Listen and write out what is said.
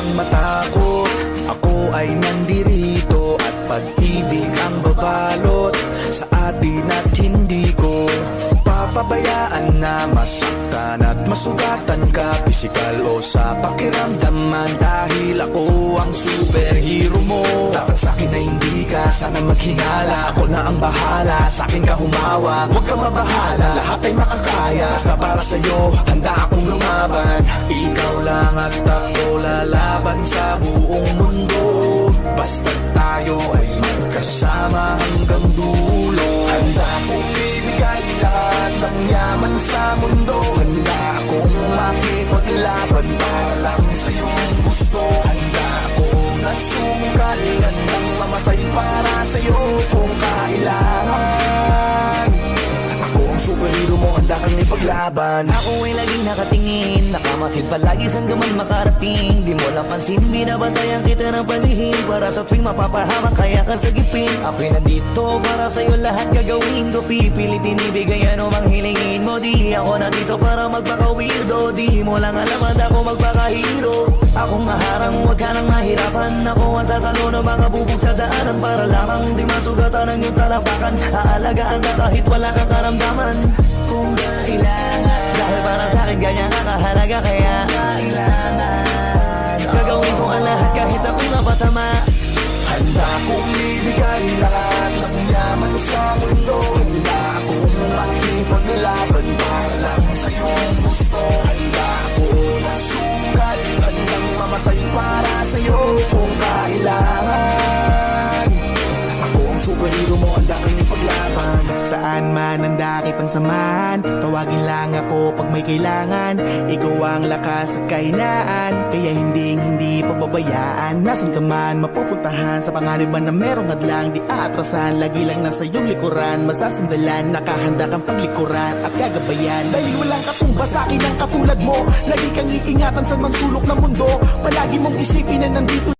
kang matakot. Ako ay nandirito At pag-ibig ang babalot Sa atin at hindi ko Papabayaan na masaktan at masugatan ka Pisikal o sa pakiramdaman Dahil ako ang superhero mo. Dapat sa akin na hindi ka sana maghinala. Ako na ang bahala, sa akin ka humawa. Huwag ka mabahala, lahat ay makakaya. Basta para sa'yo, handa akong lumaban. Ikaw lang at ako lalaban sa buong mundo. Basta tayo ay magkasama hanggang dulo ng yaman sa mundo Handa akong makipaglaban para lang sa iyong gusto. Handa akong nasungkal Handang mamatay para sa iyo kung kailangan. Ako ang superhero mo, handa kang ipaglaban Ako ay laging nakatingin Nakamasid palagi saan ka man makarating. Di mo lang pansin, binabantayan kita ng palihim. Para sa tuwing mapapahamak kaya ka sagipin. Ako'y nandito para sa'yo lahat gagawin. Ko Pipilitin ibigay ano mang hilingin mo. Di ako nandito para magpaka-weirdo Di mo lang alam at ako magpaka-hero Akong maharang, huwag ka nang mahirapan. Ako ang sasalo ng mga bubog sa daanan. Para lamang di masugatan ang iyong talapakan Aalagaan ka kahit wala kang karamdaman. Kung kailangan Dahil para sa akin ganyan ka Kaya kailangan Gagawin ko ang lahat kahit ako'y mapasama Handa kong ibigay lahat ng yaman sa mundo Saan man ang dakit ang samahan Tawagin lang ako pag may kailangan. Ikaw ang lakas at kahinaan Kaya hindi hindi pababayaan Nasaan ka man mapupuntahan Sa panganiban na merong hadlang Di aatrasan. Lagi lang nasa iyong likuran Masasandalan Nakahanda kang paglikuran At gagabayan. Dahil walang katumba sa akin ang katulad mo? Lagi kang iingatan sa mansulok ng mundo. Palagi mong isipin na nandito